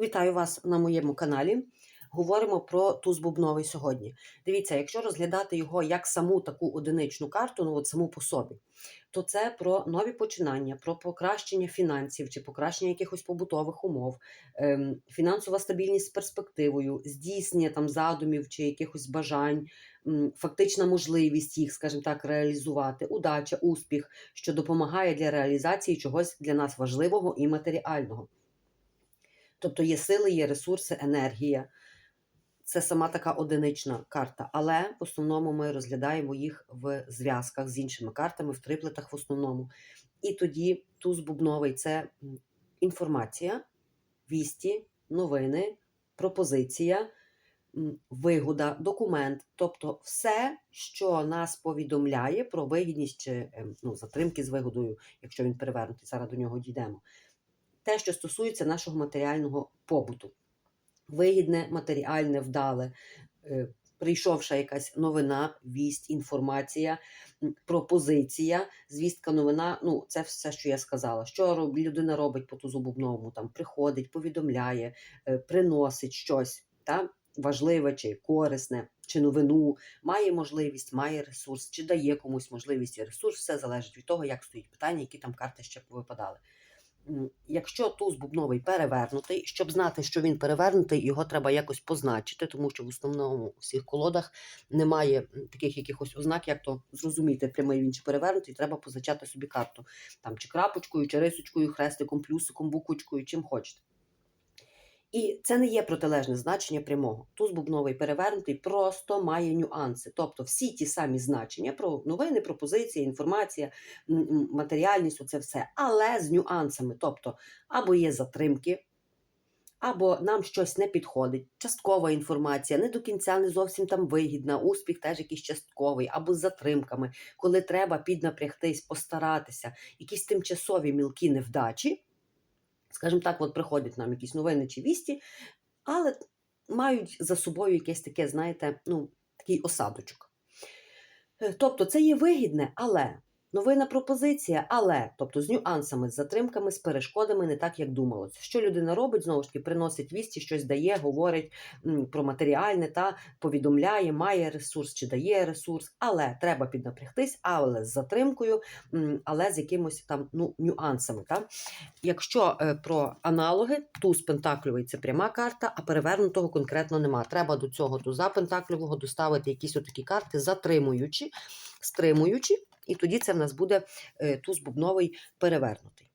Вітаю вас на моєму каналі. Говоримо про туз бубновий сьогодні. Дивіться, якщо розглядати його як саму таку одиничну карту, ну от саму по собі, то це про нові починання, про покращення фінансів чи покращення якихось побутових умов, ем, фінансова стабільність з перспективою, здійснення там задумів чи якихось бажань, фактична можливість їх, скажімо так, реалізувати, удача, успіх, що допомагає для реалізації чогось для нас важливого і матеріального. Тобто є сили, є ресурси, енергія. Це сама така одинична карта, але в основному ми розглядаємо їх в зв'язках з іншими картами, в триплетах в основному. І тоді туз бубновий це інформація, вісті, новини, пропозиція, вигода, документ, тобто все, що нас повідомляє про вигідність чи ем, ну, затримки з вигодою, якщо він перевернутий, зараз до нього дійдемо. Те, що стосується нашого матеріального побуту вигідне, матеріальне, вдале. Е, Прийшовша якась новина, вість, інформація, пропозиція, звістка, новина. Ну, це все, що я сказала. Що роб- людина робить по тузу бубновому, там приходить, повідомляє, е, приносить щось та, важливе чи корисне, чи новину, має можливість, має ресурс, чи дає комусь можливість і ресурс. Все залежить від того, як стоїть питання, які там карти ще повипадали. Якщо туз бубновий перевернутий, щоб знати, що він перевернутий, його треба якось позначити, тому що в основному у всіх колодах немає таких якихось ознак, як то зрозуміти, прямий він чи перевернутий, треба позначати собі карту. Там чи крапочкою, чи рисочкою, хрестиком, плюсиком, буквочкою, чим хочете. І це не є протилежне значення прямого. Туз бубновий перевернутий просто має нюанси. Тобто всі ті самі значення про новини, пропозиції, інформація, матеріальність, оце все, але з нюансами. Тобто, або є затримки, або нам щось не підходить, часткова інформація, не до кінця не зовсім там вигідна, успіх теж якийсь частковий, або з затримками, коли треба піднапрягтись, постаратися, якісь тимчасові мілкі невдачі. Скажімо так, от приходять нам якісь новини чи вісті, але мають за собою якесь таке, знаєте, ну, такий осадочок. Е, Тобто це є вигідне, але новина пропозиція, але тобто з нюансами, з затримками, з перешкодами, не так, як думалося. Що людина робить, знову ж таки, приносить вісті, щось дає, говорить про матеріальне та повідомляє, має ресурс чи дає ресурс, але треба піднапрягтись, але з затримкою, але з якимось там ну, нюансами. Та? Якщо е, про аналоги, туз пентакльовий це пряма карта, а перевернутого конкретно нема. Треба до цього туза пентакльового доставити якісь отакі карти, затримуючи, стримуючи, і тоді це в нас буде е, туз бубновий перевернутий.